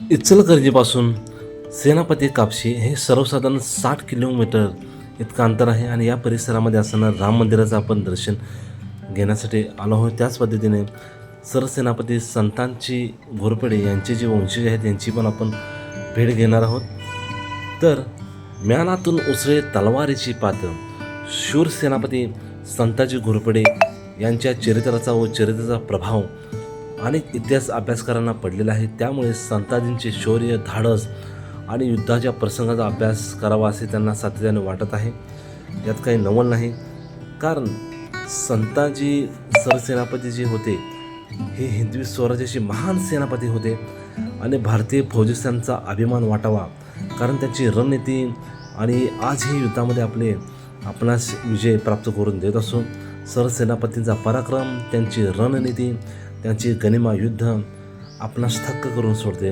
इचलकरंजीपासून सेनापती कापशी हे सर्वसाधारण साठ किलोमीटर इतकं अंतर आहे आणि या परिसरामध्ये असताना राम मंदिराचं आपण दर्शन घेण्यासाठी आलो आहोत. त्याच पद्धतीने सरसेनापती संतांची घोरपडे यांचे जे वंशज आहेत यांची पण आपण भेट घेणार आहोत. तर म्यानातून उसळे तलवारीची पात शूर सेनापती संताजी घोरपडे यांच्या चरित्राचा व चरित्राचा प्रभाव अनेक इतिहास अभ्यासकारांना पडलेला आहे. त्यामुळे संताजींचे शौर्य धाडस आणि युद्धाच्या प्रसंगाचा अभ्यास करावा असे त्यांना सातत्याने वाटत आहे. यात काही नवल नाही. कारण संताजी सरसेनापती जे होते हे हिंदवी स्वराज्याचे महान सेनापती होते आणि भारतीय फौजिस्तांचा अभिमान वाटावा. कारण त्यांची रणनीती आणि आजही युद्धामध्ये आपले आपणास विजय प्राप्त करून देत असून सरसेनापतींचा पराक्रम त्यांची रणनीती त्यांची गनिमा युद्ध आपणास थक्क करून सोडते.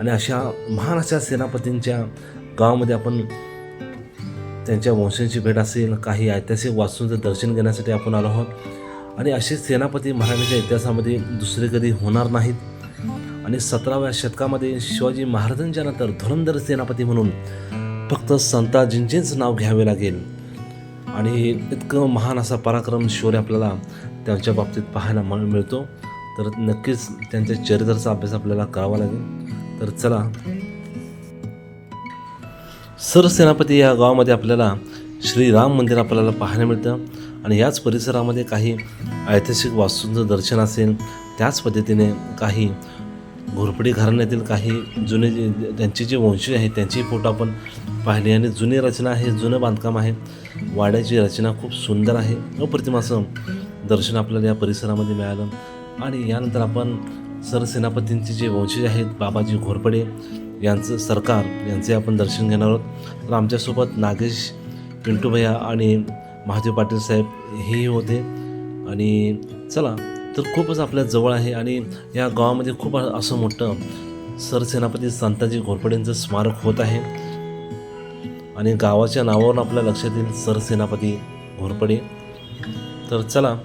आणि अशा महान अशा सेनापतींच्या गावामध्ये आपण त्यांच्या वंशांची भेट असेल काही ऐतिहासिक वास्तूंचं दर्शन घेण्यासाठी आपण आलो आहोत. आणि असे सेनापती महाराजांच्या इतिहासामध्ये दुसरे कधी होणार नाहीत. आणि सतराव्या शतकामध्ये शिवाजी महाराजांच्या नंतर धुरंधर सेनापती म्हणून फक्त संताजींचेच नाव घ्यावे लागेल. आणि इतकं महान असा पराक्रम शौर्य आपल्याला त्यांच्या बाबतीत पाहायला मिळतो. तर नक्कीच त्यांच्या चरित्राचा अभ्यास आपल्याला करावा लागेल. तर चला. सरसेनापती या गावामध्ये आपल्याला श्रीराम मंदिर आपल्याला पाहायला मिळतं आणि याच परिसरामध्ये काही ऐतिहासिक वास्तूंचं दर्शन असेल त्याच पद्धतीने काही घोरपडी घराण्यातील काही जुने जे त्यांचे जे वंशी आहेत त्यांची फोटो आपण पाहिले आणि जुनी रचना आहे जुनं बांधकाम आहे. वाड्याची रचना खूप सुंदर आहे. अप्रतिम असं दर्शन आपल्याला या परिसरामध्ये मिळालं. आणि यानंतर आपण सरसेनापतींचे जे वंशज आहेत बाबाजी घोरपडे यांचं सरकार यांचे आपण दर्शन घेणार आहोत. तर आमच्यासोबत नागेश पिंटू भैया आणि महादेव पाटील साहेब हेही होते. आणि चला तर खूपच आपल्या जवळ आहे आणि या गावामध्ये खूप असं मोठं सरसेनापती संताजी घोरपडेंचं स्मारक होत आहे. आणि गावाच्या नावावरून आपल्या लक्षात येईल सरसेनापती घोरपडे. तर चला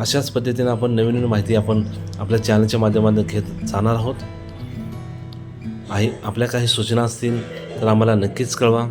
अशाच पद्धतीने आपण नवीन नवीन माहिती आपण आपल्या चॅनलच्या माध्यमातून घेत जाणार आहोत. आहे आपल्या काही सूचना असतील तर आम्हाला नक्कीच कळवा.